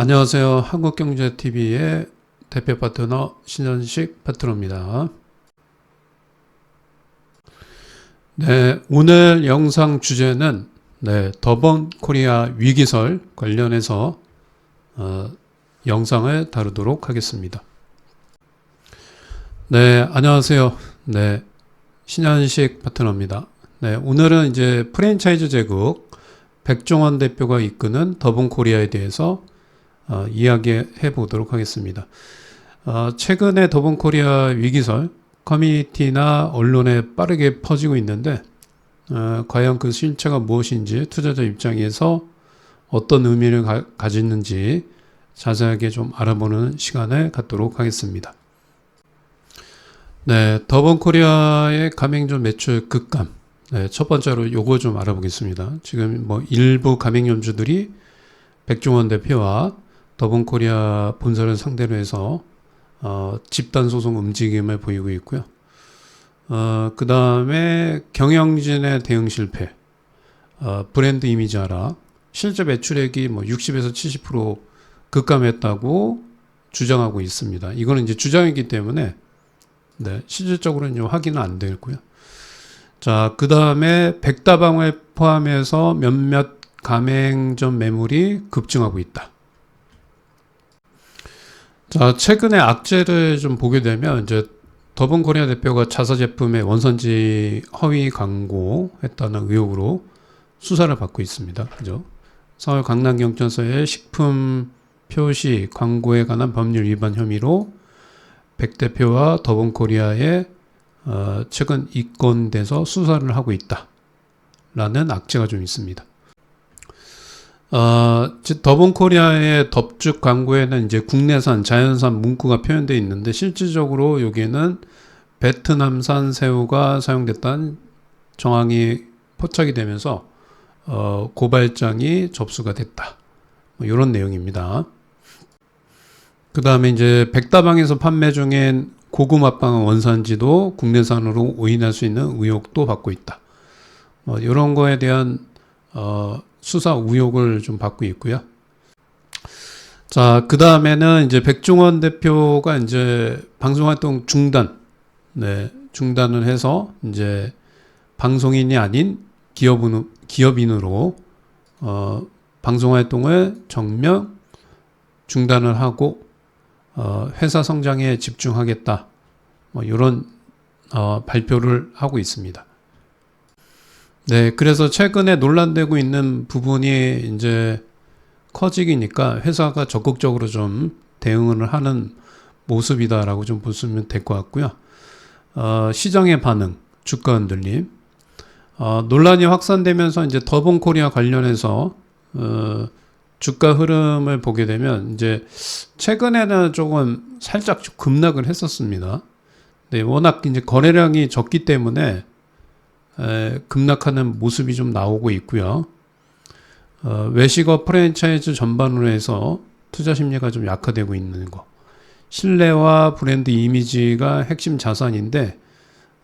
안녕하세요. 한국경제TV의 대표 파트너 신현식 파트너입니다. 네, 오늘 영상 주제는 네, 더번 코리아 위기설 관련해서 어, 영상을 다루도록 하겠습니다. 네, 안녕하세요. 네, 신현식 파트너입니다. 네, 오늘은 이제 프랜차이즈 제국 백종원 대표가 이끄는 더본 코리아에 대해서 어, 이야기해 보도록 하겠습니다. 어, 최근에 더본 코리아 위기설 커뮤니티나 언론에 빠르게 퍼지고 있는데 어, 과연 그 실체가 무엇인지 투자자 입장에서 어떤 의미를 가, 가지는지 자세하게 좀 알아보는 시간을 갖도록 하겠습니다. 네, 더본 코리아의 가맹점 매출 급감. 네, 첫 번째로 요거 좀 알아보겠습니다. 지금 뭐 일부 가맹점주들이 백종원 대표와 더본 코리아 본사를 상대로 해서 어, 집단 소송 움직임을 보이고 있고요. 어, 그 다음에 경영진의 대응 실패, 어, 브랜드 이미지 하락, 실제 매출액이 뭐 60에서 70% 급감했다고 주장하고 있습니다. 이거는 이제 주장이기 때문에 네, 실질적으로는 좀 확인은 안 되고요. 자, 그 다음에 백다방을 포함해서 몇몇 가맹점 매물이 급증하고 있다. 자, 최근에 악재를 좀 보게 되면 이제 더본 코리아 대표가 자사 제품의 원산지 허위 광고했다는 의혹으로 수사를 받고 있습니다. 그죠? 서울 강남경찰서의 식품 표시 광고에 관한 법률 위반 혐의로 백 대표와 더본 코리아에 어, 최근 입건돼서 수사를 하고 있다 라는 악재가 좀 있습니다. 어, 더본 코리아의 덥죽 광고에는 이제 국내산 자연산 문구가 표현되어 있는데 실질적으로 여기에는 베트남산 새우가 사용됐다는 정황이 포착이 되면서 어, 고발장이 접수가 됐다. 뭐 이런 내용입니다. 그 다음에 이제 백다방에서 판매 중인 고구마빵 원산지도 국내산으로 오인할 수 있는 의혹도 받고 있다. 뭐 이런 거에 대한 어, 수사 의혹을 좀 받고 있고요. 자, 그 다음에는 이제 백종원 대표가 이제 방송활동 중단, 네, 중단을 해서 이제 방송인이 아닌 기업인, 기업인으로 어, 방송활동을 정명 중단을 하고 어, 회사 성장에 집중하겠다. 뭐 이런 어, 발표를 하고 있습니다. 네, 그래서 최근에 논란되고 있는 부분이 이제 커지기니까 회사가 적극적으로 좀 대응을 하는 모습이다라고 좀 보시면 될 것 같고요. 어, 시장의 반응, 주가 흔들림, 어, 논란이 확산되면서 이제 더본 코리아 관련해서 어, 주가 흐름을 보게 되면 이제 최근에는 조금 살짝 급락을 했었습니다. 네, 워낙 이제 거래량이 적기 때문에 에, 급락하는 모습이 좀 나오고 있고요. 어, 외식업 프랜차이즈 전반으로 해서 투자 심리가 좀 약화되고 있는 거. 신뢰와 브랜드 이미지가 핵심 자산인데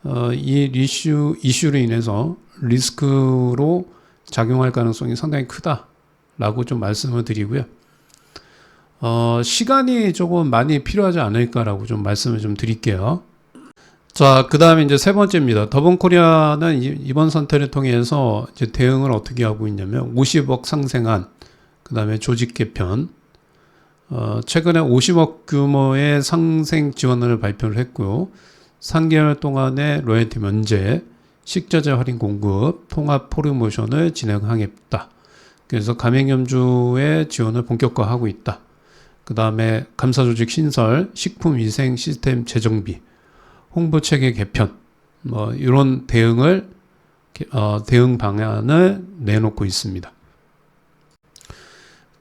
어, 이 이슈 이슈로 인해서 리스크로 작용할 가능성이 상당히 크다라고 좀 말씀을 드리고요. 어, 시간이 조금 많이 필요하지 않을까라고 좀 말씀을 좀 드릴게요. 자, 그 다음에 이제 세 번째입니다. 더본 코리아는 이번 선택을 통해서 이제 대응을 어떻게 하고 있냐면 50억 상생한, 그 다음에 조직 개편, 어, 최근에 50억 규모의 상생 지원을 발표를 했고요. 3개월 동안의 로열티 면제, 식자재 할인 공급, 통합 프로모션을 진행하겠다. 그래서 가맹점주의 지원을 본격화하고 있다. 그 다음에 감사조직 신설, 식품위생 시스템 재정비, 홍보 체계 개편 뭐 이런 대응을 어, 대응 방안을 내놓고 있습니다.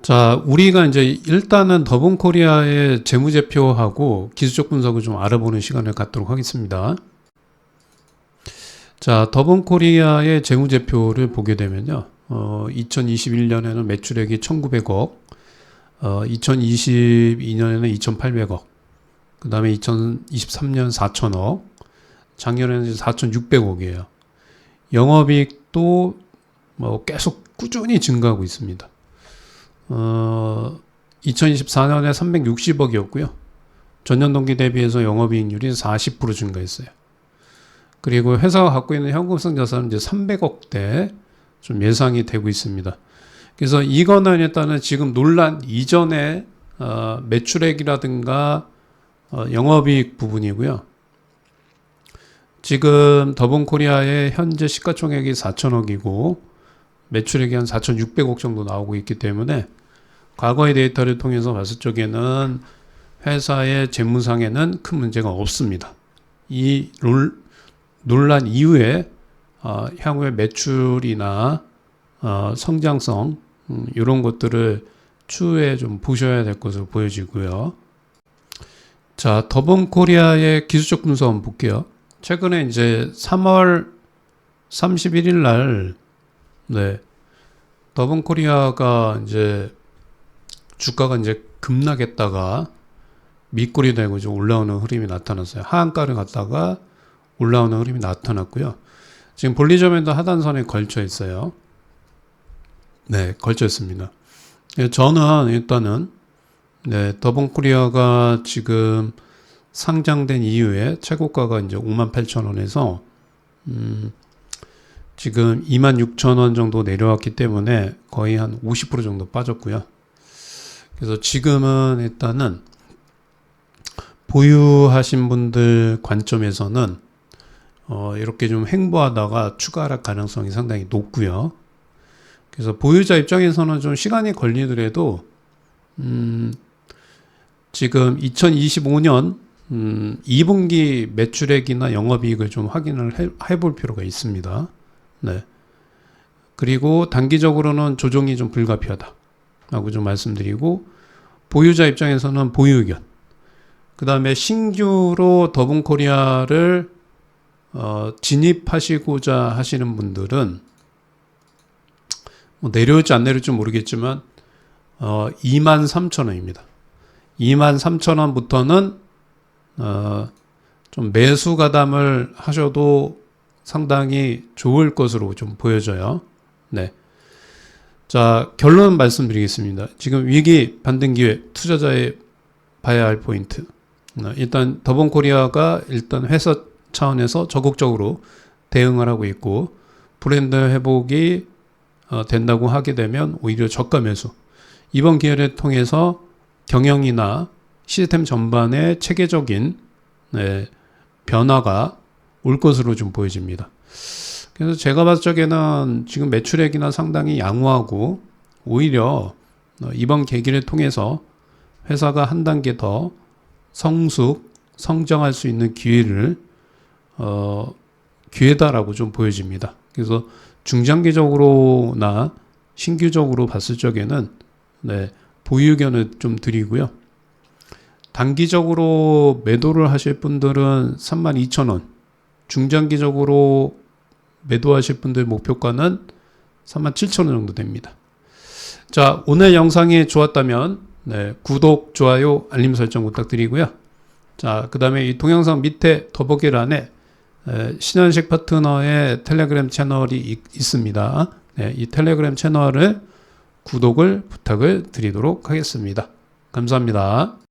자, 우리가 이제 일단은 더본 코리아의 재무제표하고 기술적 분석을 좀 알아보는 시간을 갖도록 하겠습니다. 자, 더본 코리아의 재무제표를 보게 되면요. 어, 2021년에는 매출액이 1,900억, 어, 2022년에는 2,800억, 그 다음에 2023년 4천억, 작년에는 4,600억이에요. 영업이익도 뭐 계속 꾸준히 증가하고 있습니다. 어, 2024년에 360억이었고요. 전년 동기 대비해서 영업이익률이 40% 증가했어요. 그리고 회사가 갖고 있는 현금성 자산은 이제 300억대 좀 예상이 되고 있습니다. 그래서 이거는 일단은 지금 논란 이전에 어, 매출액이라든가 어, 영업이익 부분이고요. 지금 더본코리아의 현재 시가총액이 4천억이고 매출액이 한 4,600억 정도 나오고 있기 때문에 과거의 데이터를 통해서 봤을 적에는 회사의 재무상에는 큰 문제가 없습니다. 이 롤, 논란 이후에 어, 향후의 매출이나 어, 성장성 음, 이런 것들을 추후에 좀 보셔야 될 것으로 보여지고요. 자, 더본 코리아의 기술적 분석 한번 볼게요. 최근에 이제 3월 31일 날 네. 더본 코리아가 이제 주가가 이제 급락했다가 밑골이 되고 좀 올라오는 흐름이 나타났어요. 하한가를 갔다가 올라오는 흐름이 나타났고요. 지금 볼리점에도 하단선에 걸쳐 있어요. 네, 걸쳐 있습니다. 예, 저는 일단은 네, 더본코리아가 지금 상장된 이후에 최고가가 이제 58,000원에서 음, 지금 26,000원 정도 내려왔기 때문에 거의 한 50% 정도 빠졌고요. 그래서 지금은 일단은 보유하신 분들 관점에서는 어, 이렇게 좀 횡보하다가 추가 하락 가능성이 상당히 높고요. 그래서 보유자 입장에서는 좀 시간이 걸리더라도 음, 지금 2025년 음, 2분기 매출액이나 영업이익을 좀 확인을 해, 해볼 필요가 있습니다. 네. 그리고 단기적으로는 조정이 좀 불가피하다 라고 좀 말씀드리고 보유자 입장에서는 보유 의견. 그 다음에 신규로 더본코리아를 어, 진입하시고자 하시는 분들은 뭐 내려올지 안 내려올지 모르겠지만 어, 2만 3천 원입니다. 2만 3천 원부터는 어, 좀 매수 가담을 하셔도 상당히 좋을 것으로 좀 보여져요. 네. 자, 결론 말씀드리겠습니다. 지금 위기 반등 기회 투자자의 봐야 할 포인트. 어, 일단 더본 코리아가 일단 회사 차원에서 적극적으로 대응을 하고 있고 브랜드 회복이 어, 된다고 하게 되면 오히려 저가 매수. 이번 기회를 통해서 경영이나 시스템 전반의 체계적인 네, 변화가 올 것으로 좀 보여집니다. 그래서 제가 봤을 적에는 지금 매출액이나 상당히 양호하고 오히려 어, 이번 계기를 통해서 회사가 한 단계 더 성숙, 성장할 수 있는 기회를 어, 기회다라고 좀 보여집니다. 그래서 중장기적으로나 신규적으로 봤을 적에는 네, 보유 의견을 좀 드리고요. 단기적으로 매도를 하실 분들은 32,000원, 중장기적으로 매도하실 분들 목표가는 37,000원 정도 됩니다. 자, 오늘 영상이 좋았다면 네, 구독, 좋아요, 알림 설정 부탁드리고요. 자, 그 다음에 이 동영상 밑에 더보기란에 에, 신현식 파트너의 텔레그램 채널이 있, 있습니다. 네, 이 텔레그램 채널을 구독을 부탁을 드리도록 하겠습니다. 감사합니다.